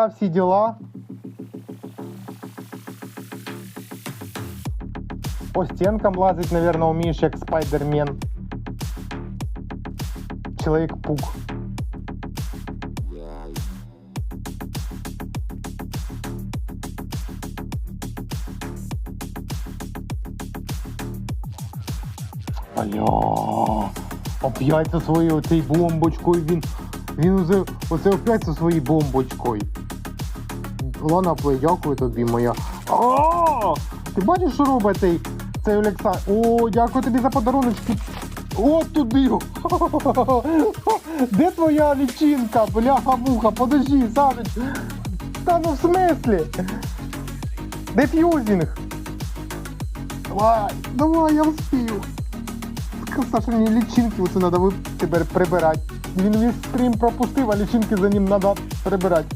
Пока всі діла. По стенкам лазить, наверное, умеешь, як спайдермен. Человек-пук. Аля, оп'ять зі своєю оцей бомбочкою. Він, він оце, оце оп'ять зі своєю бомбочкою. Лана Плей, дякую тобі, моя. О! Ти бачиш, що робить цей, цей Олександр? О, дякую тобі за подаруночки. О, туди. Де твоя лічинка? Бляха муха, подожди, Саныч. Та ну в смислі? Де фьюзінг? Давай, давай, я успію. Саша, мені лічинки оце треба тепер прибирати. Він весь стрім пропустив, а лічинки за ним треба прибирати.